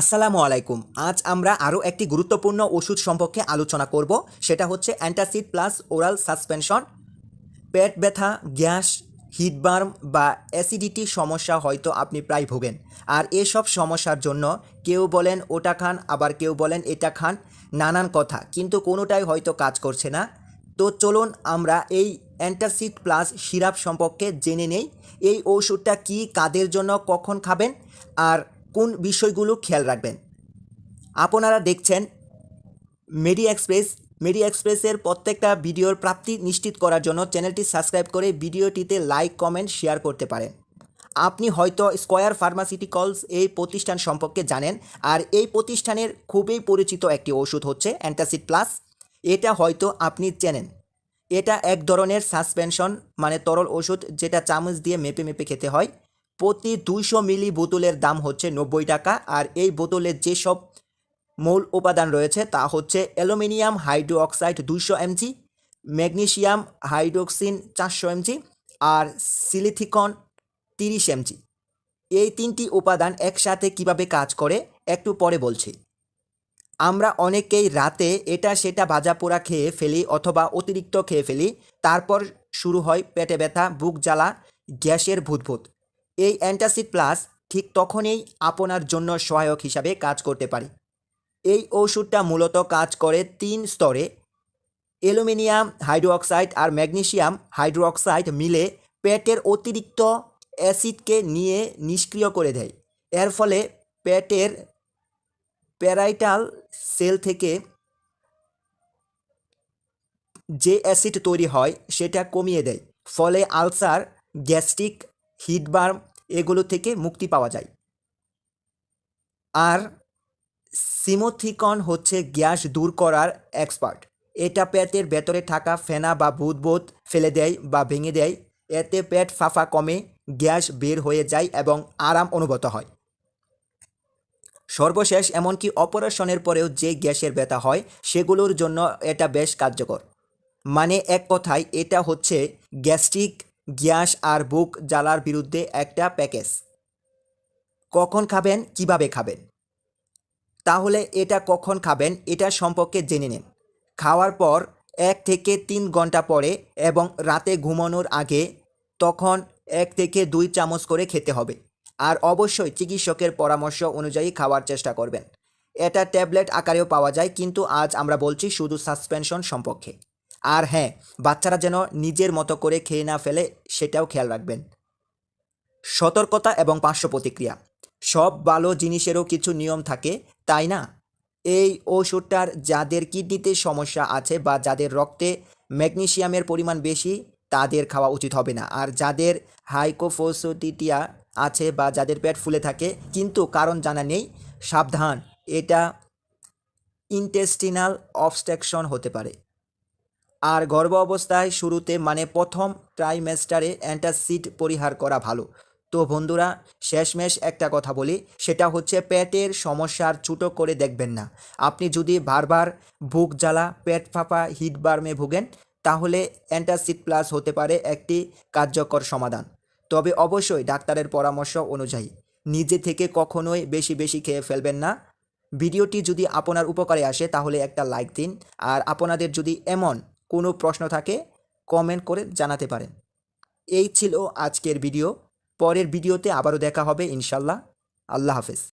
আসসালামু আলাইকুম। আজ আমরা আরও একটি গুরুত্বপূর্ণ ওষুধ সম্পর্কে আলোচনা করব। সেটা হচ্ছে অ্যান্টাসিড প্লাস ওরাল সাসপেনশন। পেট ব্যথা, গ্যাস, হিটবার্ম বা অ্যাসিডিটি সমস্যা হয়তো আপনি প্রায় ভোগেন। আর এসব সমস্যার জন্য কেউ বলেন ওটা খান, আবার কেউ বলেন এটা খান, নানান কথা। কিন্তু কোনোটাই হয়তো কাজ করছে না। তো চলুন আমরা এই অ্যান্টাসিড প্লাস সিরাপ সম্পর্কে জেনে নেই। এই ওষুধটা কি, কাদের জন্য, কখন খাবেন? আর কোন বিষয়গুলো খেয়াল রাখবেন? আপনারা দেখছেন মেডি এক্সপ্রেস। মেডি এক্সপ্রেসের প্রত্যেকটা ভিডিওর প্রাপ্তি নিশ্চিত করার জন্য চ্যানেলটি সাবস্ক্রাইব করে ভিডিওটিতে লাইক, কমেন্ট, শেয়ার করতে পারেন। আপনি হয়তো স্কয়ার ফার্মাসিউটিক্যালস এই প্রতিষ্ঠান সম্পর্কে জানেন আর এই প্রতিষ্ঠানের খুবই পরিচিত একটি ওষুধ হচ্ছে অ্যান্টাসিড প্লাস। এটা হয়তো আপনি চেনেন। এটা এক ধরনের সাসপেনশন মানে তরল ওষুধ যেটা চামচ দিয়ে মেপে মেপে খেতে হয়। প্রতি দুইশো মিলি বোতলের দাম হচ্ছে নব্বই টাকা। আর এই বোতলের যেসব মূল উপাদান রয়েছে তা হচ্ছে অ্যালুমিনিয়াম হাইড্রোক্সাইড দুইশো এমজি ম্যাগনেশিয়াম হাইড্রোক্সিন চারশো এমজি, আর সিলিথিকন তিরিশ এমজি। এই তিনটি উপাদান একসাথে কীভাবে কাজ করে, একটু পরে বলছি। আমরা অনেকেই রাতে এটা সেটা ভাজা পোড়া খেয়ে ফেলি অথবা অতিরিক্ত খেয়ে ফেলি, তারপর শুরু হয় পেটে ব্যথা, বুক জ্বালা, গ্যাসের ভূতভূত। এই অ্যান্টাসিড প্লাস ঠিক তখনই আপনার জন্য সহায়ক হিসাবে কাজ করতে পারে। এই ওষুধটা মূলত কাজ করে তিন স্তরে। অ্যালুমিনিয়াম, হাইড্রোক্সাইড আর ম্যাগনেসিয়াম হাইড্রোক্সাইড মিলে পেটের অতিরিক্ত অ্যাসিডকে নিয়ে নিষ্ক্রিয় করে দেয়। এর ফলে পেটের প্যারাইটাল সেল থেকে যে অ্যাসিড তৈরি হয় সেটা কমিয়ে দেয়। ফলে আলসার, গ্যাস্ট্রিক হিটবার্ম এগুলো থেকে মুক্তি পাওয়া যায়। আর সিমোথিকন হচ্ছে গ্যাস দূর করার এক্সপার্ট। এটা পেটের ভেতরে থাকা ফেনা বা বুদবোধ ফেলে দেয় বা ভেঙে দেয়। এতে পেট ফাঁফা কমে, গ্যাস বের হয়ে যায় এবং আরাম অনুভূত হয়। সর্বশেষ, এমনকি অপারেশনের পরেও যে গ্যাসের ব্যথা হয়, সেগুলোর জন্য এটা বেশ কার্যকর। মানে এক কথায়, এটা হচ্ছে গ্যাস্ট্রিক গ্যাস আর বুক জ্বালার বিরুদ্ধে একটা প্যাকেজ। কখন খাবেন, কীভাবে খাবেন? তাহলে এটা কখন খাবেন, এটা সম্পর্কে জেনে নিন। খাওয়ার পর এক থেকে তিন ঘণ্টা পরে এবং রাতে ঘুমানোর আগে তখন এক থেকে দুই চামচ করে খেতে হবে। আর অবশ্যই চিকিৎসকের পরামর্শ অনুযায়ী খাওয়ার চেষ্টা করবেন। এটা ট্যাবলেট আকারেও পাওয়া যায়, কিন্তু আজ আমরা বলছি শুধু সাসপেনশন সম্পর্কে। আর হ্যাঁ বাচ্চারা যেন নিজের মতো করে খেয়ে না ফেলে, সেটাও খেয়াল রাখবেন। সতর্কতা এবং পার্শ্ব প্রতিক্রিয়া। সব ভালো জিনিসেরও কিছু নিয়ম থাকে, তাই না? এই ওষুধটার যাদের কিডনিতে সমস্যা আছে বা যাদের রক্তে ম্যাগনেশিয়ামের পরিমাণ বেশি, তাদের খাওয়া উচিত হবে না। আর যাদের হাইকোফোসোটিটিয়া আছে বা যাদের পেট ফুলে থাকে, কিন্তু কারণ জানা নেই, সাবধান। এটা ইন্টেস্টিনাল অবস্ট্রাকশন হতে পারে। আর গর্ভ অবস্থায় শুরুতে মানে প্রথম ট্রাইমেস্টারে অ্যান্টাসিড পরিহার করা ভালো। তো বন্ধুরা, শেষমেশ একটা কথা বলি, সেটা হচ্ছে পেটের সমস্যার ছুটো করে দেখবেন না। আপনি যদি বারবার বুক জ্বালা, পেট ফাঁপা হিট হিটবার্মে ভুগেন, তাহলে অ্যান্টাসিড প্লাস হতে পারে একটি কার্যকর সমাধান। তবে অবশ্যই ডাক্তারের পরামর্শ অনুযায়ী, নিজে থেকে কখনোই বেশি বেশি খেয়ে ফেলবেন না। ভিডিওটি যদি আপনার উপকারে আসে, তাহলে একটা লাইক দিন। আর আপনাদের যদি এমন কোনো প্রশ্ন থাকে কমেন্ট করে জানাতে পারেন। এই ছিল আজকের ভিডিও পরের ভিডিওতে আবারও দেখা হবে ইনশাল্লাহ। আল্লাহ হাফেজ।